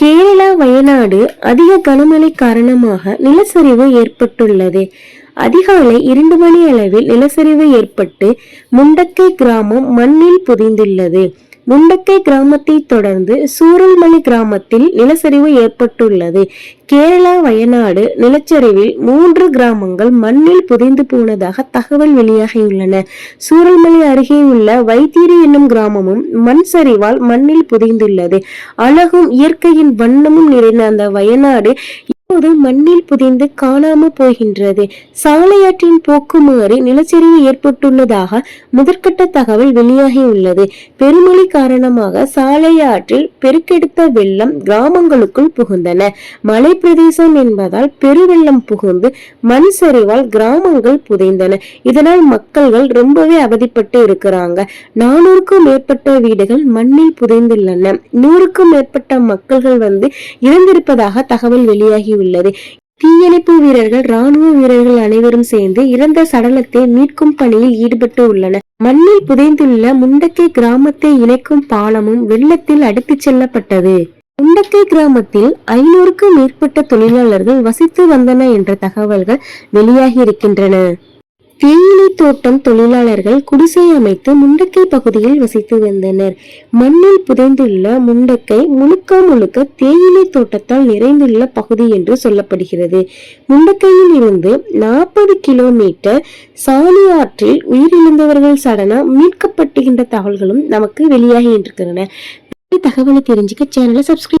கேரளா வயநாடு அதிக கனமழை காரணமாக நிலச்சரிவு ஏற்பட்டுள்ளது. அதிகாலை இரண்டு மணி அளவில் நிலச்சரிவு ஏற்பட்டு முண்டக்கை கிராமம் மண்ணில் புதிந்துள்ளது. முண்டக்கை கிராமத்தை தொடர்ந்து சூரல்மலை கிராமத்தில் நிலச்சரிவு ஏற்பட்டுள்ளது. கேரளா வயநாடு நிலச்சரிவில் மூன்று கிராமங்கள் மண்ணில் புதைந்து போனதாக தகவல் வெளியாகியுள்ளன. சூரல்மலை அருகே உள்ள வைத்தீரி என்னும் கிராமமும் மண் சரிவால் மண்ணில் புதைந்துள்ளது. அழகும் இயற்கையின் வண்ணமும் நிறைந்த அந்த வயநாடு இப்போது மண்ணில் புதைந்து காணாம போகின்றது. சாலையாற்றின் போக்குமாறி நிலச்சரிவு ஏற்பட்டுள்ளதாக முதற்கட்ட தகவல் வெளியாகியுள்ளது பெருமழை காரணமாக சாலையாற்றில் பெருக்கெடுத்த வெள்ளம் கிராமங்களுக்குள் புகுந்தன. மலை பிரதேசம் என்பதால் பெருவெள்ளம் புகுந்து மண் சரிவால் கிராமங்கள் புதைந்தன. இதனால் மக்கள்கள் ரொம்பவே அவதிப்பட்டு இருக்கிறாங்க. நானூறுக்கும் மேற்பட்ட வீடுகள் மண்ணில் புதைந்துள்ளன. நூறுக்கும் மேற்பட்ட மக்கள்கள் வந்து இறந்திருப்பதாக தகவல் வெளியாகி வெளியாகியுள்ளது தீயணைப்பு வீரர்கள் ராணுவ வீரர்கள் அனைவரும் சேர்ந்து இறந்த சடலத்தை மீட்கும் பணியில் ஈடுபட்டு உள்ளனர். மண்ணில் புதைந்துள்ள முண்டக்கை கிராமத்தை இணைக்கும் பாலமும் வெள்ளத்தில் அடித்துச் செல்லப்பட்டது. முண்டக்கை கிராமத்தில் ஐநூறுக்கும் மேற்பட்ட தொழிலாளர்கள் வசித்து வந்தன என்ற தகவல்கள் வெளியாகி இருக்கின்றன. தேயிலை தோட்டம் தொழிலாளர்கள் குடிசை அமைத்து முண்டக்கை பகுதியில் வசித்து வந்தனர். மண்ணில் புதைந்துள்ள முண்டக்கை முழுக்க முழுக்க தேயிலை தோட்டத்தால் நிறைந்துள்ள பகுதி என்று சொல்லப்படுகிறது. முண்டக்கையில் இருந்து நாற்பது கிலோமீட்டர் சாணி ஆற்றில் உயிரிழந்தவர்கள் சடனா மீட்கப்பட்டுகின்ற தகவல்களும் நமக்கு வெளியாகி இருக்கின்றன. தகவலை தெரிஞ்சுக்க சேனலை சப்ஸ்கிரைப்